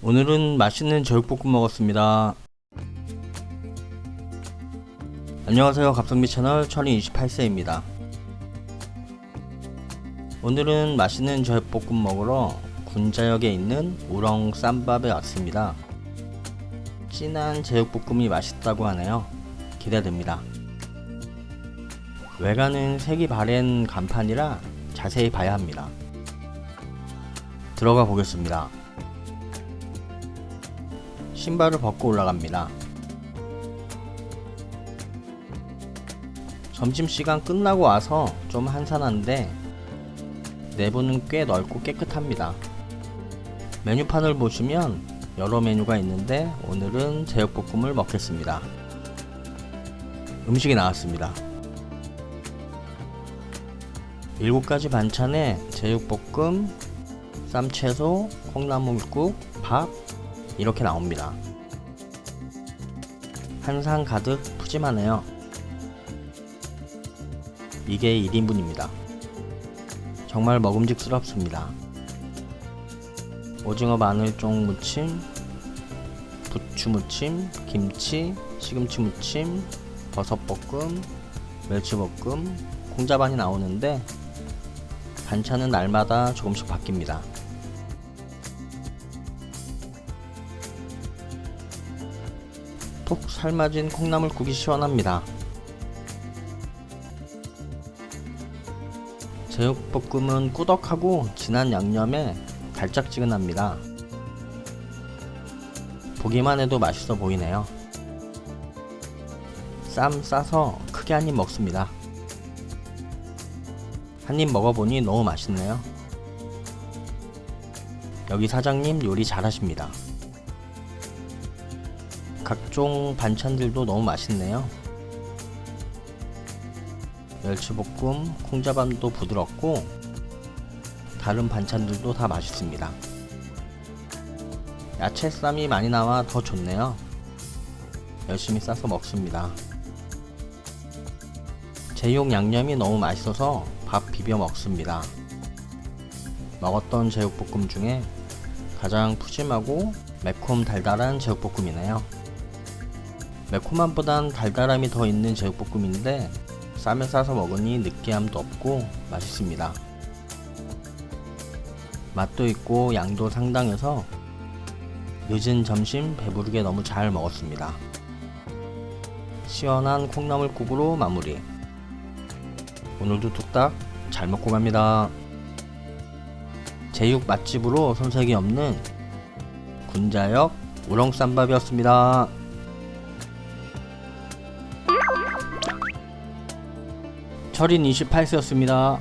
오늘은 맛있는 제육볶음 먹었습니다. 안녕하세요. 갑성비 채널 철인 28세입니다. 오늘은 맛있는 제육볶음 먹으러 군자역에 있는 우렁 쌈밥에 왔습니다. 진한 제육볶음이 맛있다고 하네요. 기대됩니다. 외관은 색이 바랜 간판이라 자세히 봐야 합니다. 들어가 보겠습니다. 신발을 벗고 올라갑니다. 점심시간 끝나고 와서 좀 한산한데 내부는 꽤 넓고 깨끗합니다. 메뉴판을 보시면 여러 메뉴가 있는데 오늘은 제육볶음을 먹겠습니다. 음식이 나왔습니다. 7가지 반찬에 제육볶음, 쌈채소, 콩나물국, 밥 이렇게 나옵니다. 한상 가득 푸짐하네요. 이게 1인분입니다. 정말 먹음직스럽습니다. 오징어 마늘종 무침, 부추 무침, 김치, 시금치 무침, 버섯 볶음, 멸치 볶음, 콩자반이 나오는데 반찬은 날마다 조금씩 바뀝니다. 푹 삶아진 콩나물국이 시원합니다. 제육볶음은 꾸덕하고 진한 양념에 달짝지근합니다. 보기만 해도 맛있어 보이네요. 쌈 싸서 크게 한 입 먹습니다. 한 입 먹어보니 너무 맛있네요. 여기 사장님 요리 잘하십니다. 각종 반찬들도 너무 맛있네요. 멸치볶음, 콩자반도 부드럽고 다른 반찬들도 다 맛있습니다. 야채쌈이 많이 나와 더 좋네요. 열심히 싸서 먹습니다. 제육 양념이 너무 맛있어서 밥 비벼 먹습니다. 먹었던 제육볶음 중에 가장 푸짐하고 매콤 달달한 제육볶음이네요. 매콤함보단 달달함이 더 있는 제육볶음인데 쌈에 싸서 먹으니 느끼함도 없고 맛있습니다. 맛도 있고 양도 상당해서 늦은 점심 배부르게 너무 잘 먹었습니다. 시원한 콩나물국으로 마무리. 오늘도 뚝딱 잘 먹고 갑니다. 제육 맛집으로 손색이 없는 군자역 우렁쌈밥이었습니다. 철인 28세였습니다.